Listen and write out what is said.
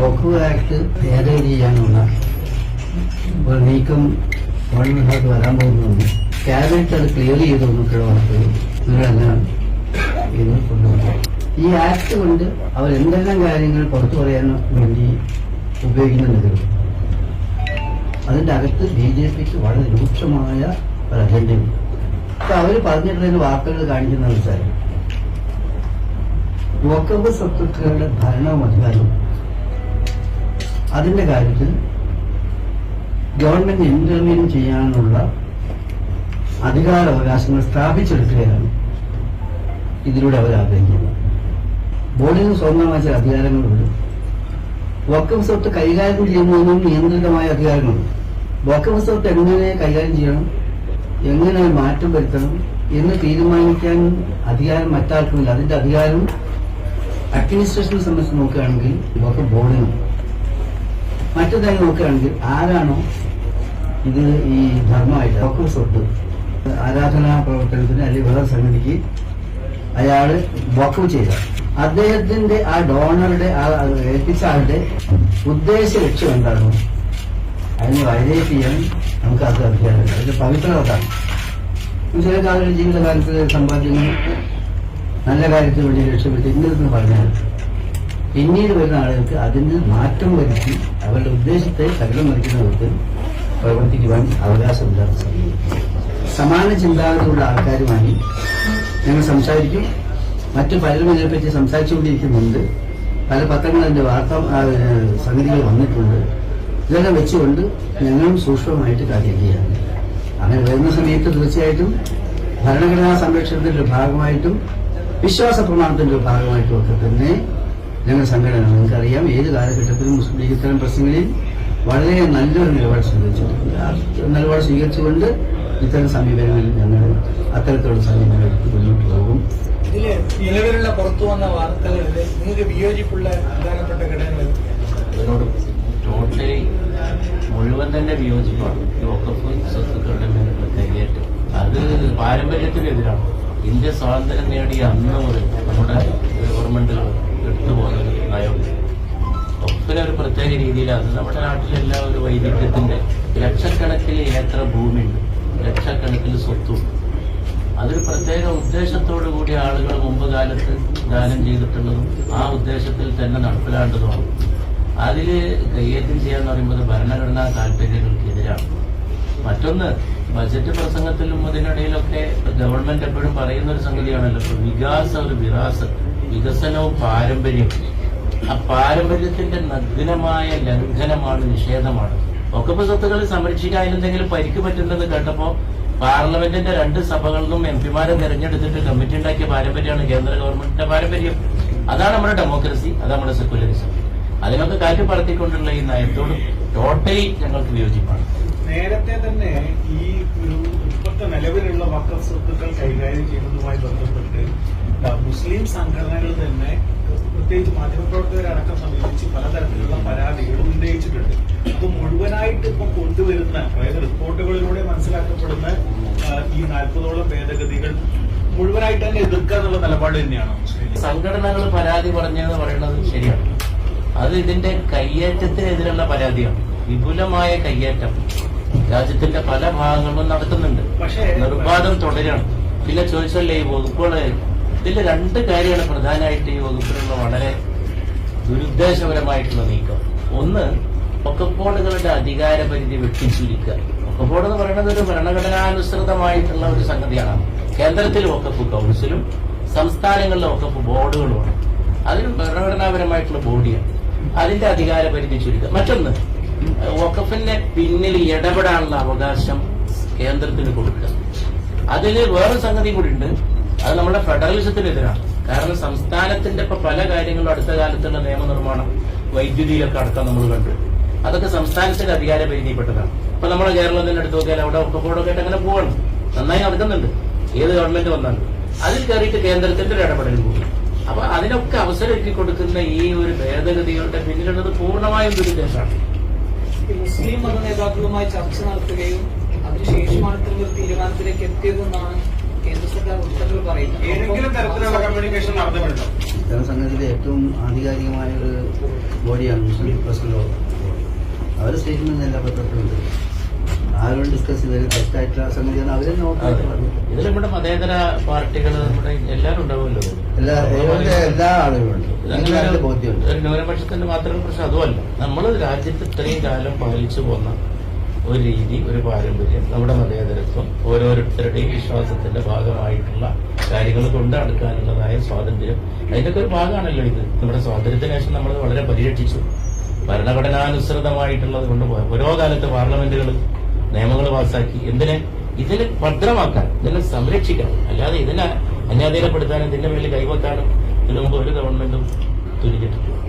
Act ഭേദഗതി ചെയ്യാനുള്ള ഒരു നീക്കം ഗവൺമെന്റിനകത്ത് വരാൻ പോകുന്നുണ്ട്. ക്യാബിനറ്റ് അത് ക്ലിയർ ചെയ്തു എന്നൊക്കെയുള്ള വാർത്തകൾ നിങ്ങളെല്ലാം ഇത് കൊണ്ടുവന്നു. ഈ ആക്ട് കൊണ്ട് അവർ എന്തെല്ലാം കാര്യങ്ങൾ പുറത്തു പറയാൻ വേണ്ടി ഉപയോഗിക്കുന്നുണ്ട്? അതിന്റെ അകത്ത് ബി ജെ പിക്ക് വളരെ രൂക്ഷമായ ഒരു അജണ്ടയുണ്ട് അപ്പൊ അവർ പറഞ്ഞിട്ടുള്ള വാർത്തകൾ കാണിക്കുന്ന വെച്ചാൽ വക്കഫ് സ്വത്തുക്കളുടെ ഭരണവും അധികാരവും അതിന്റെ കാര്യത്തിൽ ഗവൺമെന്റ് ഇന്റർവ്യൂ ചെയ്യാനുള്ള അധികാരാവകാശങ്ങൾ സ്ഥാപിച്ചെടുക്കുകയാണ് ഇതിലൂടെ അവർ ആഗ്രഹിക്കുന്നത്. ബോർഡിന് സ്വന്തമായ ചില അധികാരങ്ങളുണ്ട്. വക്കം സ്വത്ത് കൈകാര്യം ചെയ്യുന്നതിനും നിയന്ത്രിതമായ അധികാരങ്ങളുണ്ട്. വക്കം സ്വത്ത് എങ്ങനെ കൈകാര്യം ചെയ്യണം? എങ്ങനെ മാറ്റം വരുത്തണം? എന്ന് തീരുമാനിക്കാൻ അധികാരം മറ്റാർക്കുമില്ല. അതിന്റെ അധികാരം അഡ്മിനിസ്ട്രേഷനെ സംബന്ധിച്ച് നോക്കുകയാണെങ്കിൽ വക്കഫ് ബോർഡിനും മറ്റേതായി നോക്കുകയാണെങ്കിൽ ആരാണോ ഇത് ഈ ധർമ്മമായിട്ട് ഒക്കെ സ്വത്ത് ആരാധനാ പ്രവർത്തനത്തിന് അല്ലെങ്കിൽ വേറെ സംഗതിക്ക് അയാൾ വക്കു ചെയ്ത. അദ്ദേഹത്തിന്റെ ആ ഡോണറുടെ ആ ഏൽപ്പിച്ച ആളുടെ ഉദ്ദേശ ലക്ഷ്യം എന്താണോ അതിന് വൈലേറ്റ് ചെയ്യാൻ നമുക്ക് അത് അധികാരമില്ല. അതിന്റെ പവിത്രത ചില കാലങ്ങളിൽ ജീവിതകാലത്ത് സമ്പാദ്യങ്ങൾ നല്ല കാര്യത്തിന് വേണ്ടി ലക്ഷ്യപ്പെട്ട് ഇന്നതെന്ന് പറഞ്ഞാൽ പിന്നീട് വരുന്ന ആളുകൾക്ക് അതിന് മാറ്റം വരുത്തി അവരുടെ ഉദ്ദേശത്തെ തകിടം മറിക്കുന്ന വിധത്തിൽ പ്രവർത്തിക്കുവാൻ അവകാശമില്ലാത്ത സമയം. സമാന ചിന്താഗതിയുള്ള ആൾക്കാരുമായി ഞങ്ങൾ സംസാരിക്കും. മറ്റു പലരും ഇതിനെപ്പറ്റി സംസാരിച്ചുകൊണ്ടിരിക്കുന്നുണ്ട്. പല പത്രങ്ങൾ അതിന്റെ വാർത്താ സംഗതികൾ വന്നിട്ടുണ്ട്. ഇതെല്ലാം വെച്ചുകൊണ്ട് ഞങ്ങളും സൂക്ഷ്മമായിട്ട് കാര്യം ചെയ്യാം അങ്ങനെ വരുന്ന സമയത്ത് തീർച്ചയായിട്ടും ഭരണഘടനാ സംരക്ഷണത്തിന്റെ ഭാഗമായിട്ടും വിശ്വാസ പ്രമാണത്തിന്റെ ഭാഗമായിട്ടും ഒക്കെ തന്നെ ഞങ്ങൾ സംഘടന നിങ്ങൾക്കറിയാം. ഏത് കാലഘട്ടത്തിലും മുസ്ലിം ലീഗ് ഇത്തരം പ്രശ്നങ്ങളിൽ വളരെ നല്ലൊരു നിലപാട് സ്വീകരിച്ചിട്ടുണ്ട്. ആ നിലപാട് സ്വീകരിച്ചുകൊണ്ട് ഇത്തരം സമീപനങ്ങളിൽ ഞങ്ങൾ അത്തരത്തിലുള്ള സമീപനങ്ങൾ എടുത്ത് മുന്നോട്ട് പോകും. ഇതിൽ നിലവിലുള്ള പുറത്തു വന്ന വാർത്തകളിൽ നിങ്ങൾക്ക് വിയോജിപ്പുള്ള പ്രധാനപ്പെട്ട ഘടകങ്ങൾ ടോട്ടലി മുഴുവൻ തന്നെ വിയോജിപ്പാണ്. ലോക്കപ്പ് സ്വത്തുക്കളുടെ മേലുള്ള കൈയേറ്റം അത് പാരമ്പര്യത്തിനെതിരാണ്. ഇന്ത്യ സ്വാതന്ത്ര്യം നേടിയ അന്ന് മുതൽ നമ്മുടെ ഗവൺമെന്റുകൾ എടുത്തുപോകുന്ന ഒരു നയമുണ്ട് വഖഫിന് ഒരു പ്രത്യേക രീതിയിലാണ് നമ്മുടെ നാട്ടിലെല്ലാം ഒരു വൈവിധ്യത്തിന്റെ ലക്ഷക്കണക്കിന് ഏക്കർ ഭൂമിയുണ്ട്. ലക്ഷക്കണക്കിന് സ്വത്തുണ്ട് അതൊരു പ്രത്യേക ഉദ്ദേശത്തോടു കൂടി ആളുകൾ മുമ്പ് കാലത്ത് ദാനം ചെയ്തിട്ടുള്ളതും ആ ഉദ്ദേശത്തിൽ തന്നെ നടപ്പിലാണ്ടതുമാണ്. അതിൽ കൈയേറ്റം ചെയ്യാന്ന് പറയുമ്പോൾ ഭരണഘടനാ താല്പര്യങ്ങൾക്കെതിരാണ്. മറ്റൊന്ന് ബജറ്റ് പ്രസംഗത്തിലും അതിനിടയിലൊക്കെ ഗവൺമെന്റ് എപ്പോഴും പറയുന്ന ഒരു സംഗതിയാണല്ലോ വികാസ ഒരു വികാസ് വികസനവും പാരമ്പര്യവും ആ പാരമ്പര്യത്തിന്റെ നഗ്നമായ ലംഘനമാണ് നിഷേധമാണ്. ഒക്കെ സ്വത്തുകൾ സംരക്ഷിക്കാൻ എന്തെങ്കിലും പരിക്ക് പറ്റുന്നത് കേട്ടപ്പോ പാർലമെന്റിന്റെ രണ്ട് സഭകളിലും എം പിമാരെ തെരഞ്ഞെടുത്തിട്ട് കമ്മിറ്റി ഉണ്ടാക്കിയ പാരമ്പര്യമാണ് കേന്ദ്ര ഗവൺമെന്റിന്റെ പാരമ്പര്യം. അതാണ് നമ്മുടെ ഡെമോക്രസി അതാണ് നമ്മുടെ സെക്യുലറിസം. അതിനൊക്കെ കാറ്റ് പറത്തിക്കൊണ്ടുള്ള ഈ നയത്തോട് ടോട്ടലി ഞങ്ങൾക്ക് വിയോജിപ്പാണ്. നേരത്തെ തന്നെ ഈ ഒരു ഇപ്പോഴത്തെ നിലവിലുള്ള വക്കഫ് സ്വത്തുക്കൾ കൈകാര്യം ചെയ്യുന്നതുമായി ബന്ധപ്പെട്ട് മുസ്ലിം സംഘടനകൾ തന്നെ പ്രത്യേകിച്ച് മാധ്യമപ്രവർത്തകരടക്കം സമീപിച്ച് പലതരത്തിലുള്ള പരാതികൾ ഉന്നയിച്ചിട്ടുണ്ട്. അപ്പൊ മുഴുവനായിട്ട് ഇപ്പൊ കൊണ്ടുവരുന്ന അതായത് റിപ്പോർട്ടുകളിലൂടെ മനസ്സിലാക്കപ്പെടുന്ന ഈ നാൽപ്പതോളം ഭേദഗതികൾ മുഴുവനായിട്ട് തന്നെ എതിർക്കുക എന്നുള്ള നിലപാട് തന്നെയാണോ? സംഘടനകൾ പരാതി പറഞ്ഞെന്ന് പറയുന്നത് ശരിയാണ്. അത് ഇതിന്റെ കയ്യേറ്റത്തിനെതിരുള്ള പരാതിയാണ്. വിപുലമായ കയ്യേറ്റം. രാജ്യത്തിന്റെ പല ഭാഗങ്ങളിലും നടത്തുന്നുണ്ട്. പക്ഷേ നിർബാധം തുടരണം. പിന്നെ ചോദിച്ചല്ലേ ഈ വകുപ്പുകൾ ഇതിൽ രണ്ട് കാര്യമാണ് പ്രധാനമായിട്ട് ഈ വകുപ്പിലുള്ള വളരെ ദുരുദ്ദേശപരമായിട്ടുള്ള നീക്കം. ഒന്ന് ഒക്കപ്പോടുകളുടെ അധികാര പരിധി വെട്ടിച്ചുരുക്കുക. ഒക്കപ്പോട് എന്ന് പറയുന്നത് ഒരു ഭരണഘടനാനുസൃതമായിട്ടുള്ള ഒരു സംഗതിയാണ്. കേന്ദ്രത്തിൽ ഒക്കപ്പ് കൗൺസിലും സംസ്ഥാനങ്ങളിലെ ഒക്കപ്പ് ബോർഡുകളുമാണ്. അതൊരു ഭരണഘടനാപരമായിട്ടുള്ള ബോഡിയാണ്. അതിന്റെ അധികാര പരിധി ചുരുക്കുക. മറ്റൊന്ന് വഖഫിന്റെ പിന്നിൽ ഇടപെടാനുള്ള അവകാശം കേന്ദ്രത്തിന് കൊടുക്കുക. അതിന് വേറൊരു സംഗതി കൂടി ഉണ്ട് അത് നമ്മുടെ ഫെഡറലിസത്തിനെതിരാണ്. കാരണം സംസ്ഥാനത്തിന്റെ ഇപ്പൊ പല കാര്യങ്ങളും അടുത്ത കാലത്തുള്ള നിയമനിർമ്മാണം വൈദ്യുതിയിലൊക്കെ അടക്കം നമ്മൾ കണ്ടു. അതൊക്കെ സംസ്ഥാനത്തിന്റെ അധികാര പരിധിപ്പെട്ടതാണ് ഇപ്പൊ നമ്മുടെ കേരളത്തിന്റെ അടുത്ത് നോക്കിയാൽ അവിടെ ഒക്കെ കൂടെ അങ്ങനെ പോകണം നന്നായി നടക്കുന്നുണ്ട്. ഏത് ഗവൺമെന്റ് വന്നാലും. അതിൽ കയറിയിട്ട് കേന്ദ്രത്തിന്റെ ഒരു ഇടപെടൽ പോകും അപ്പൊ അതിനൊക്കെ അവസരം ഒരുക്കി കൊടുക്കുന്ന ഈ ഒരു ഭേദഗതികളുടെ പിന്നിലുള്ളത് പൂർണമായും ദുരുദ്ദേശമാണ്. മുസ്ലിം മത നേതാക്കളുമായി ചർച്ച നടത്തുകയും അതിനുശേഷമാണ് ഇത്തരം ഒരു തീരുമാനത്തിലേക്ക് എത്തിയതെന്നാണ് കേന്ദ്ര സർക്കാർ വൃത്തങ്ങൾ പറയുന്നു ഏതെങ്കിലും തരത്തിലുള്ള കമ്മ്യൂണിക്കേഷൻ നടന്നിട്ടുണ്ടോ? ജനസംഘത്തിലെ ഏറ്റവും ആധികാരികമായ ഒരു ബോഡിയാണ് മുസ്ലിം പ്രസിഡന്റ് അവർ സ്റ്റേറ്റ്മെന്റ് എല്ലാ പത്രത്തിലുണ്ട്. ആരോട് ഡിസ്കസ് ചെയ്തത് തെറ്റായിട്ടുള്ള സംഗതിയാണ് അവരെ ഇതിൽ നമ്മുടെ മതേതര പാർട്ടികൾ നമ്മുടെ എല്ലാവരും ഉണ്ടാവുമല്ലോ എല്ലാ ആളുകളും എല്ലാ ആളുകളുണ്ട്. ബോധ്യമുണ്ട്. ന്യൂനപക്ഷത്തിന്റെ മാത്രം പ്രശ്നം അതുമല്ല. നമ്മൾ രാജ്യത്ത് ഇത്രയും കാലം പാലിച്ചു പോന്ന ഒരു രീതി ഒരു പാരമ്പര്യം നമ്മുടെ മതേതരത്വം ഓരോരുത്തരുടെയും വിശ്വാസത്തിന്റെ ഭാഗമായിട്ടുള്ള കാര്യങ്ങൾ കൊണ്ട് അടുക്കാനുള്ളതായ സ്വാതന്ത്ര്യം. അതിന്റെയൊക്കെ ഒരു ഭാഗമാണല്ലോ ഇത്. നമ്മുടെ സ്വാതന്ത്ര്യത്തിന് ശേഷം നമ്മൾ വളരെ പരിരക്ഷിച്ചു. ഭരണഘടനാനുസൃതമായിട്ടുള്ളത് കൊണ്ട് ഓരോ കാലത്ത് പാർലമെന്റുകൾ നിയമങ്ങൾ പാസാക്കി എന്തിനെ? ഇതിനെ ഭദ്രമാക്കാൻ ഇതിനെ സംരക്ഷിക്കാൻ. അല്ലാതെ ഇതിനെ അന്യാധീനപ്പെടുത്താനും ഇതിന്റെ മേലിൽ കൈവക്കാനും ഇതിനു മുമ്പ് ഒരു ഗവൺമെന്റും തുനിഞ്ഞിട്ടില്ല.